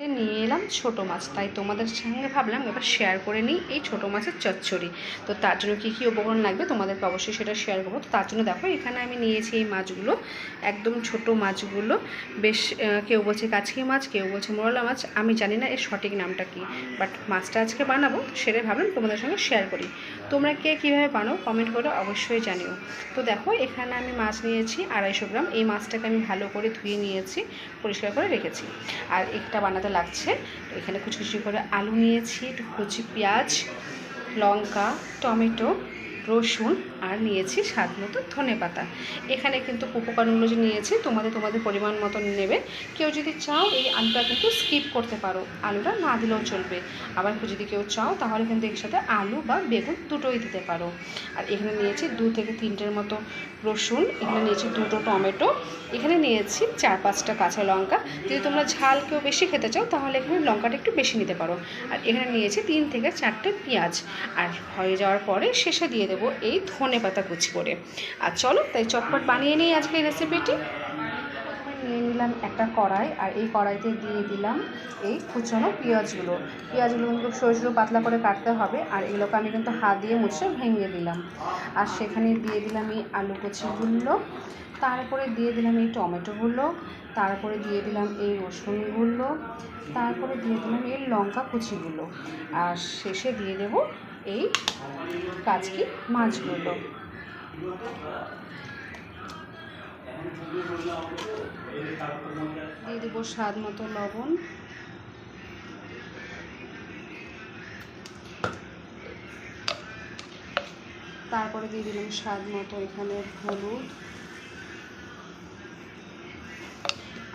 নিয়ে এলাম ছোটো মাছ। তাই তোমাদের সঙ্গে ভাবলাম এবার শেয়ার করে নিই এই ছোটো মাছের চচ্চড়ি। তো তার জন্য কী কী উপকরণ লাগবে তোমাদেরকে অবশ্যই সেটা শেয়ার করব। তো তার জন্য দেখো এখানে আমি নিয়েছি এই মাছগুলো, একদম ছোট মাছগুলো। বেশ কেউ বলছে কাছকি মাছ, কেউ বলছে মোরলা মাছ। আমি জানি না এর সঠিক নামটা কি বাট মাছটা আজকে বানাবো সেটাই ভাবলাম তোমাদের সঙ্গে শেয়ার করি। তোমরা কে কীভাবে বানাও কমেন্ট করে অবশ্যই জানিও। তো দেখো এখানে আমি মাছ নিয়েছি আড়াইশো গ্রাম। এই মাছটাকে আমি ভালো করে ধুয়ে নিয়েছি, পরিষ্কার করে রেখেছি। আর একটা বানাতে লাগছে। তো এখানে কুচকুচি কুচি করে আলু নিয়েছি একটু কুচি পেঁয়াজ লঙ্কা টমেটো রসুন। আর নিয়েছি স্বাদ মতো ধনে পাতা। এখানে কিন্তু উপকরণগুলো যে নিয়েছি, তোমাদের তোমাদের পরিমাণ মতো নেবে। কেউ যদি চাও এই আলুটা কিন্তু স্কিপ করতে পারো। আলুটা না দিলেও চলবে। আবার যদি কেউ চাও তাহলে কিন্তু এর সাথে আলু বা বেগুন দুটোই দিতে পারো। আর এখানে নিয়েছি দু থেকে তিনটের মতো রসুন, এখানে নিয়েছি দুটো টমেটো, এখানে নিয়েছি চার পাঁচটা কাঁচা লঙ্কা। যদি তোমরা ঝাল কেউ বেশি খেতে চাও তাহলে এখানে লঙ্কাটা একটু বেশি নিতে পারো। আর এখানে নিয়েছি তিন থেকে চারটে পেঁয়াজ। আর হয়ে যাওয়ার পরে শেষে দিয়ে দেবো এই ধনে পাতা কুচি করে। আর চলো, তাই চটপট বানিয়ে নিই আজকে রেসিপিটি নিয়ে নিলাম একটা কড়াই, আর এই কড়াইতে দিয়ে দিলাম এই কুচানো পেঁয়াজগুলো। পেঁয়াজগুলো কিন্তু সরু সরু পাতলা করে কাটতে হবে, আর এগুলোকে আমি কিন্তু হাত দিয়ে মুছে ভেঙে দিলাম। আর সেখানে দিয়ে দিলাম এই আলু কুচিগুলো তারপরে দিয়ে দিলাম এই টমেটোগুলো তারপরে দিয়ে দিলাম এই রসুনগুলো তারপরে দিয়ে দিলাম এই লঙ্কা কুচিগুলো আর শেষে দিয়ে দেব এই কাজকি মাছগুলো। দিয়ে দেবো স্বাদ মতো লবণ। তারপরে দিয়ে দিলাম স্বাদ মতো এখানে হলুদ।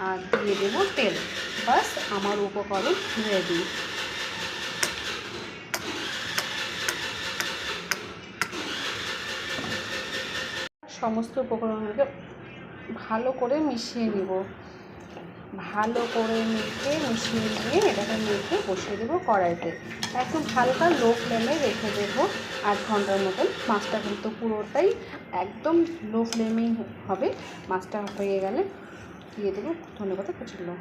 আর দিয়ে দেবো তেল। বাস আমার উপকরণ রেডি সমস্ত উপকরণগুলোকে ভালো করে মিশিয়ে নিব। ভালো করে মেখে, মিশিয়ে নিয়ে এটাকে মেখে বসিয়ে দেবো কড়াইতে। একদম হালকা লো ফ্লেমে রেখে দেবো আধ ঘণ্টার মতন। মাছটা কিন্তু পুরোটাই একদম লো ফ্লেমেই হবে। মাছটা হয়ে গেলে দিয়ে দেবো ধন্যবাদ কুচিগুলো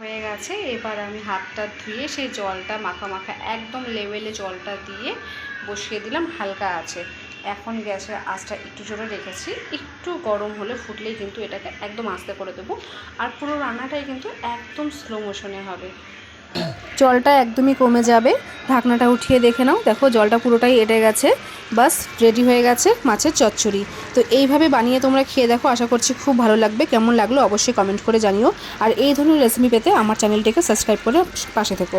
হয়ে গেছে। এবার আমি হাতটা ধুয়ে সেই জলটা মাখা মাখা একদম লেভেলে জলটা দিয়ে বসিয়ে দিলাম হালকা আছে। এখন গ্যাসের আঁচটা একটু জোরে রেখেছি। একটু গরম হলে ফুটলেই কিন্তু এটাকে একদম আস্তে করে দেবো। আর পুরো রান্নাটাই কিন্তু একদম স্লো মোশনে হবে। জলটা একদমই কমে যাবে। ঢাকনাটা উঠিয়ে দেখে নাও। দেখো, জলটা পুরোটাই এটে গেছে। বাস রেডি হয়ে গেছে মাছের চচ্চড়ি। তো এইভাবে বানিয়ে তোমরা খেয়ে দেখো। আশা করছি খুব ভালো লাগবে। কেমন লাগল অবশ্যই কমেন্ট করে জানিও। আর এই ধরনের রেসিপি পেতে আমার চ্যানেলটিকে সাবস্ক্রাইব করে পাশে থেকো।